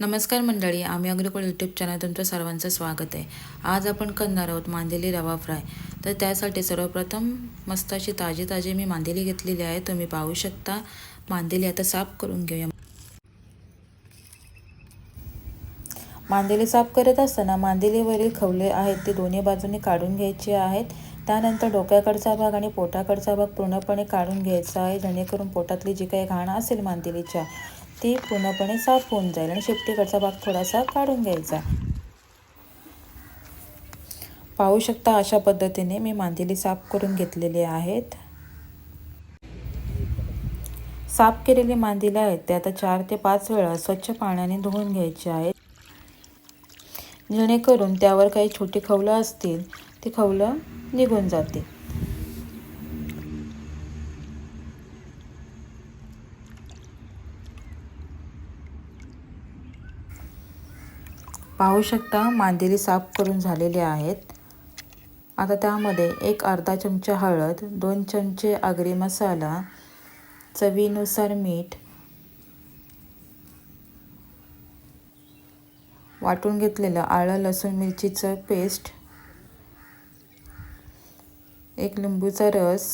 नमस्कार मंडळी आम्ही अग्रिकोळ यूट्यूब चॅनल तुमचं सर्वांचं स्वागत आहे. आज आपण करणार आहोत मांदेली रवा फ्राय. तर त्यासाठी सर्वप्रथम मस्त अशी ताजी ताजी मी मांदेली घेतलेली आहे. तुम्ही पाहू शकता. मांदेली आता साफ करून घेऊया. मांदेली साफ करत असताना मांदेलीवरील खवले आहेत ते दोन्ही बाजूने काढून घ्यायचे आहेत. त्यानंतर डोक्याकडचा भाग आणि पोटाकडचा भाग पूर्णपणे काढून घ्यायचा आहे. जेणेकरून पोटातली जी काही घाण असेल मांदेलीच्या ती पूर्णपणे साफ होऊन जाईल आणि शेपटीकडचा भाग थोडासा काढून घ्यायचा. पाहू शकता अशा पद्धतीने मी मांदेली साफ करून घेतलेली आहेत. साफ केलेली मांदेली आहेत ते आता चार ते पाच वेळा स्वच्छ पाण्याने धुवून घ्यायचे आहेत. जेणेकरून त्यावर काही छोटी खवलं असतील ती खवलं निघून जाते पाहू शकता मांदेली साफ करून झालेले आहेत. आता त्यामध्ये एक अर्धा चमचा हळद दोन चमचे आगरी मसाला चवीनुसार मीठ वाटून घेतलेलं आलं लसूण मिरचीचं पेस्ट एक लिंबूचा रस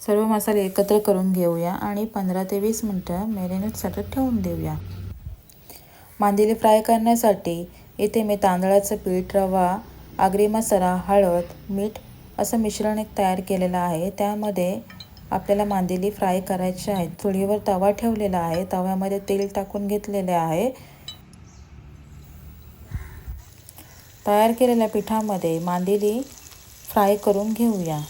सर्व मसाले एकत्र करून घेऊया आणि पंधरा ते वीस मिनटं मॅरिनेटसाठी ठेवून देऊया. मांदेली फ्राय करण्यासाठी इथे मी तांदळाचं पीठ रवा आगरी मसाला हळद मीठ असं मिश्रण एक तयार केलेलं आहे. त्यामध्ये आपल्याला मांदेली फ्राय करायची आहे. चुलीवर तवा ठेवलेला आहे. तव्यामध्ये तेल टाकून घेतलेले आहे. तयार केलेल्या पिठामध्ये मांदेली फ्राय करून घेऊया.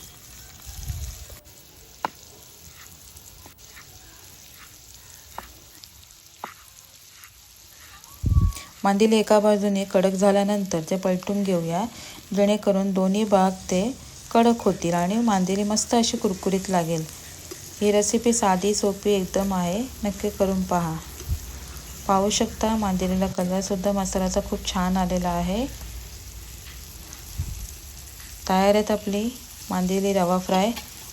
मांदेली एका बाजूने कडक झाल्यानंतर ते पलटून घेऊया. जेणेकरून दोन्ही भाग ते कडक होतील आणि मांदेली मस्त अशी कुरकुरीत लागेल. ही रेसिपी साधी सोपी एकदम आहे. नक्की करून पहा. पाहू शकता मांदेलीला कलरसुद्धा मसाल्याचा खूप छान आलेला आहे. तयार आहेत आपली मांदेली रवा फ्राय.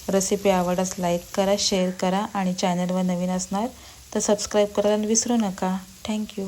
रेसिपी आवडल्यास लाईक करा शेअर करा आणि चॅनलवर नवीन असणार तर सबस्क्राईब करायला विसरू नका. थँक्यू